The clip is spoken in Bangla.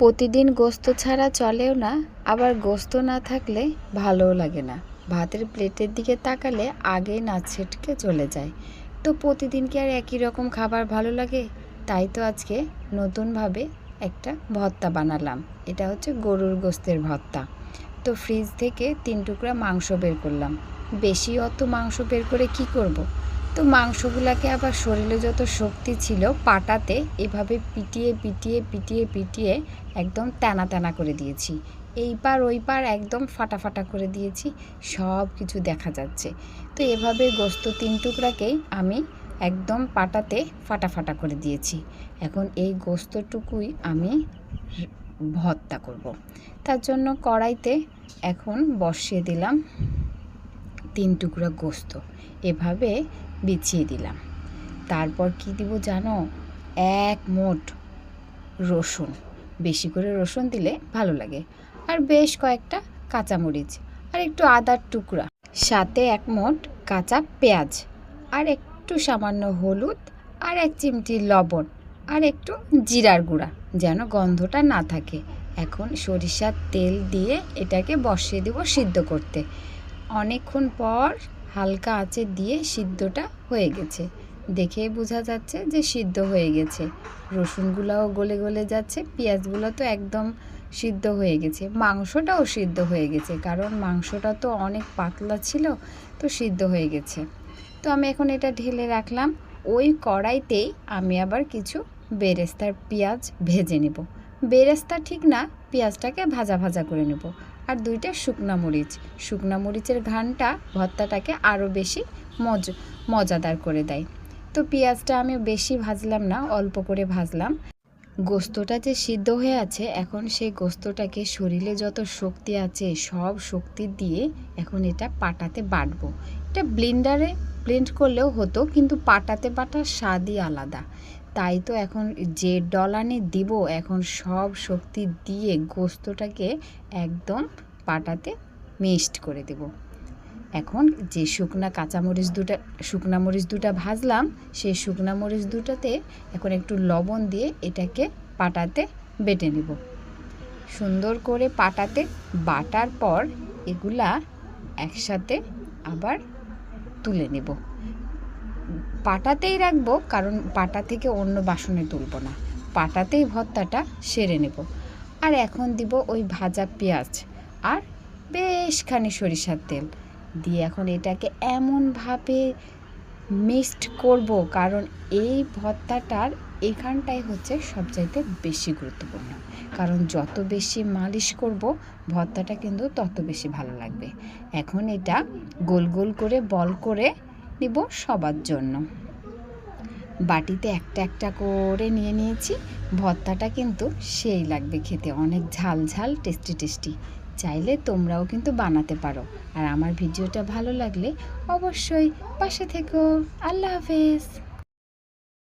প্রতিদিন গোস্ত ছাড়া চলেও না, আবার গোস্ত না থাকলে ভালোও লাগে না। ভাতের প্লেটের দিকে তাকালে আগেই নাচ ছেটকে চলে যায়। তো প্রতিদিন কি আর একই রকম খাবার ভালো লাগে? তাই তো আজকে নতুনভাবে একটা ভর্তা বানালাম। এটা হচ্ছে গরুর গোস্তের ভর্তা। তো ফ্রিজ থেকে তিন টুকরা মাংস বের করলাম। বেশি অত মাংস বের করে কি করব। তো মাংসগুলোকে আবার শরীরে যত শক্তি ছিল পাটাতে এভাবে পিটিয়ে পিটিয়ে পিটিয়ে পিটিয়ে একদম টানা টানা করে দিয়েছি। এই পার ওই পার একদম ফাটা ফাটা করে দিয়েছি, সব কিছু দেখা যাচ্ছে। তো এভাবে গোস্ত তিন টুকরাকেই আমি একদম পাটাতে ফাটা ফাটা করে দিয়েছি। এখন এই গোস্তটুকুই আমি ভর্তা করব। তার জন্য কড়াইতে এখন বসিয়ে দিলাম তিন টুকরা গোস্ত। এভাবে বিছিয়ে দিলাম। তারপর কি দিব জানো? এক মোট রসুন। বেশি করে রসুন দিলে ভালো লাগে। আর বেশ কয়েকটা কাঁচামরিচ। আর একটু আদার টুকরা। সাথে এক মোট কাঁচা পেঁয়াজ। আর একটু সামান্য হলুদ আর এক চিমটি লবণ। আর একটু জিরার গুঁড়া। যেন গন্ধটা না থাকে। এখন সরিষার তেল দিয়ে এটাকে বসিয়ে দেবো সিদ্ধ করতে। অনেকক্ষণ পর হালকা আঁচে দিয়ে সিদ্ধটা হয়ে গেছে। দেখেই বোঝা যাচ্ছে যে সিদ্ধ হয়ে গেছে। রসুনগুলোও গলে গলে যাচ্ছে, পেঁয়াজগুলো তো একদম সিদ্ধ হয়ে গেছে। মাংসটাও সিদ্ধ হয়ে গেছে, কারণ মাংসটা তো অনেক পাতলা ছিল, তো সিদ্ধ হয়ে গেছে। তো আমি এখন এটা ঢেলে রাখলাম। ওই কড়াইতেই আমি আবার কিছু বেরেস্তার পেঁয়াজ ভেজে নেব। বেরেস্তা ঠিক না, পেঁয়াজটাকে ভাজা ভাজা করে নেব। আর দুইটা শুকনা মরিচ। শুকনা মরিচের ঘানটা ভর্তাটাকে আরও বেশি মজ, মজাদার করে দেয়। তো পেঁয়াজটা আমি বেশি ভাজলাম না, অল্প করে ভাজলাম। গোস্তটা যে সিদ্ধ হয়ে আছে, এখন সেই গোস্তটাকে শরীরে যত শক্তি আছে, সব শক্তি দিয়ে এখন এটা পাটাতে বাটবো। এটা ব্লেন্ডারে, ব্লেন্ড করলেও হতো, কিন্তু পাটাতে বাটার স্বাদই আলাদা। তাই তো এখন যে ডলানে দিব, এখন সব শক্তি দিয়ে গোস্তটাকে একদম পাটাতে মিক্সড করে দেব। এখন যে শুকনা কাঁচামরিচ দুটা, শুকনা মরিচ দুটা ভাজলাম, সেই শুকনা মরিচ দুটাতে এখন একটু লবণ দিয়ে এটাকে পাটাতে বেটে নেব। সুন্দর করে পাটাতে বাটার পর এগুলা একসাথে আবার তুলে নেব। পাটাতেই রাখব, কারণ পাটা থেকে অন্য বাসনে তুলব না। পাটাতেই ভর্তাটা সেরে নেব। আর এখন দিব ওই ভাজা পেঁয়াজ আর বেশখানি সরিষার তেল। দিয়ে এখন এটাকে এমনভাবে মিক্সড করব, কারণ এই ভর্তাটার এখানটাই হচ্ছে সবচাইতে বেশি গুরুত্বপূর্ণ। কারণ যত বেশি মালিশ করব, ভর্তাটা কিন্তু তত বেশি ভালো লাগবে। এখন এটা গোল গোল করে বল করে নিব সবার জন্য। বাটিতে একটা একটা করে নিয়ে নিয়েছি। ভর্তাটা কিন্তু সেই লাগবে খেতে, অনেক ঝাল ঝাল, টেস্টি টেস্টি। চাইলে তোমরাও কিন্তু বানাতে পারো। আর আমার ভিডিওটা ভালো লাগলে অবশ্যই পাশে থেকো। আল্লাহ হাফেজ।